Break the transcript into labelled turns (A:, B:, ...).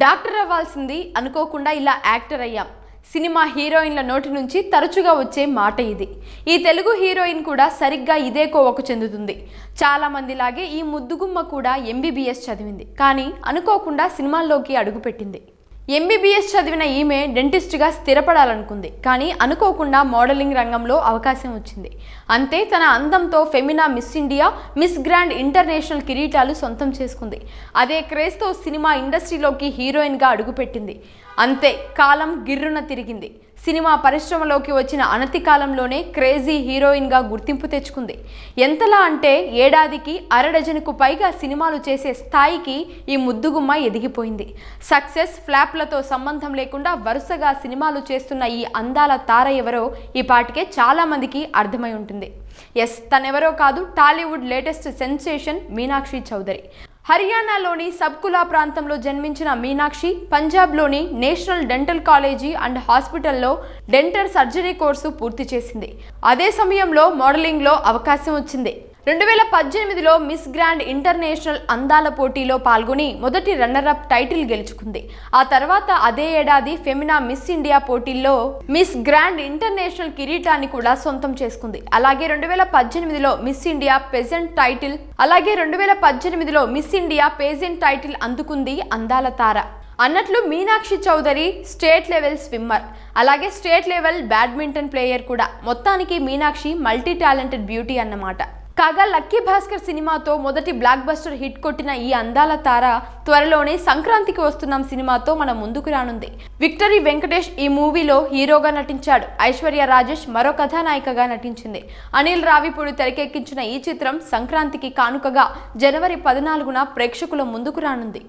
A: Doctor అవ్వాల్సింది అనుకోకుండా ఇలా యాక్టర్ అయ్యాం. సినిమా హీరోయిన్ల నోటి నుంచి తరచుగా వచ్చే మాట ఇది. ఈ తెలుగు హీరోయిన్ కూడా సరిగ్గా ఇదే కోవకు చెందుతుంది. చాలామందిలాగే ఈ ముద్దుగుమ్మ కూడా ఎంబీబీఎస్ చదివింది. కానీ అనుకోకుండా సినిమాల్లోకి అడుగుపెట్టింది. ఎంబీబీఎస్ చదివిన ఈమె డెంటిస్ట్గా స్థిరపడాలనుకుంది. కానీ అనుకోకుండా మోడలింగ్ రంగంలో అవకాశం వచ్చింది. అంతే తన అందంతో Femina Miss India Miss Grand International కిరీటాలు సొంతం చేసుకుంది. అదే క్రేజ్తో సినిమా ఇండస్ట్రీలోకి హీరోయిన్గా అడుగుపెట్టింది. అంతే కాలం గిర్రున తిరిగింది. సినిమా పరిశ్రమలోకి వచ్చిన అనతి కాలంలోనే క్రేజీ హీరోయిన్గా గుర్తింపు తెచ్చుకుంది. ఎంతలా అంటే ఏడాదికి అరడజనుకు పైగా సినిమాలు చేసే స్థాయికి ఈ ముద్దుగుమ్మ ఎదిగిపోయింది. సక్సెస్ ఫ్లాప్లతో సంబంధం లేకుండా వరుసగా సినిమాలు చేస్తున్న ఈ అందాల తార ఎవరో ఈ పాటికే చాలామందికి అర్థమై ఉంటుంది. ఎస్ తనెవరో కాదు Tollywood latest sensation Meenakshi Chaudhary. హర్యానాలోని సబ్కులా ప్రాంతంలో జన్మించిన మీనాక్షి పంజాబ్లోని నేషనల్ డెంటల్ కాలేజీ అండ్ హాస్పిటల్లో డెంటల్ సర్జరీ కోర్సు పూర్తి చేసింది. అదే సమయంలో మోడలింగ్లో అవకాశం వచ్చింది. రెండు వేల పద్దెనిమిదిలో మిస్ గ్రాండ్ ఇంటర్నేషనల్ అందాల పోటీలో పాల్గొని మొదటి రన్నరప్ టైటిల్ గెలుచుకుంది. ఆ తర్వాత అదే ఏడాది ఫెమినా మిస్ ఇండియా పోటీల్లో మిస్ గ్రాండ్ ఇంటర్నేషనల్ కిరీటాన్ని కూడా సొంతం చేసుకుంది. అలాగే రెండు వేల పద్దెనిమిదిలో మిస్ ఇండియా పెజెంట్ టైటిల్ అలాగే రెండు వేల పద్దెనిమిదిలో మిస్ ఇండియా పేజెంట్ టైటిల్ అందుకుంది అందాల తార. అన్నట్లు Meenakshi Chaudhary state level swimmer అలాగే స్టేట్ లెవెల్ బ్యాడ్మింటన్ ప్లేయర్ కూడా. మొత్తానికి మీనాక్షి మల్టీ టాలెంటెడ్ బ్యూటీ అన్నమాట. కాగా లక్కీ భాస్కర్ సినిమాతో మొదటి బ్లాక్ బస్టర్ హిట్ కొట్టిన ఈ అందాల తార త్వరలోనే సంక్రాంతికి వస్తున్నాం సినిమాతో మన ముందుకు రానుంది. విక్టరీ వెంకటేష్ ఈ మూవీలో హీరోగా నటించాడు. ఐశ్వర్య రాజేష్ మరో కథానాయికగా నటించింది. అనిల్ రావిపూడి తెరకెక్కించిన ఈ చిత్రం సంక్రాంతికి కానుకగా జనవరి పద్నాలుగున ప్రేక్షకుల ముందుకు రానుంది.